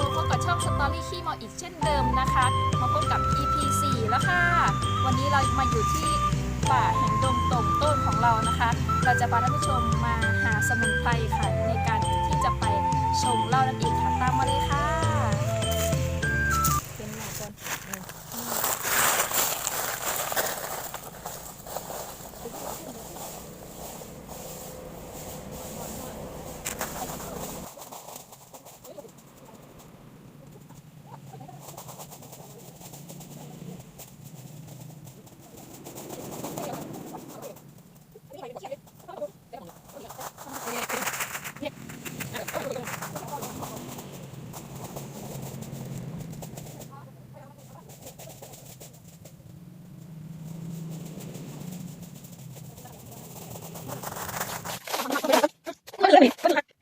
เราก็ชอบสตอรี่ขี้เมาอีกเช่นเดิมนะคะ มาพบกับ EP 4แล้วค่ะ วันนี้เรามาอยู่ที่ป่าแห่งดงตงต้นของเรานะคะ เราจะพาท่านผู้ชมมาหาสมุนไพรค่ะในการที่จะไปชมเล่านั่นเองค่ะตามมาเลยค่ะ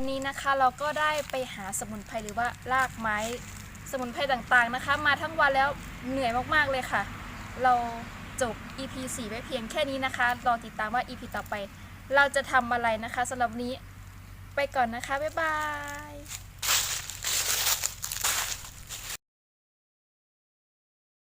วันนี้นะคะเราก็ได้ไปหาสมุนไพรหรือว่ารากไม้ สมุนไพรต่างๆนะคะ มาทั้งวันแล้วเหนื่อยมากๆเลยค่ะ เราจบ EP 4ไว้เพียงแค่นี้นะคะรอติดตามว่า EP ต่อไป เราจะทำอะไรนะคะสำหรับนี้ไปก่อนนะคะ บ๊ายบาย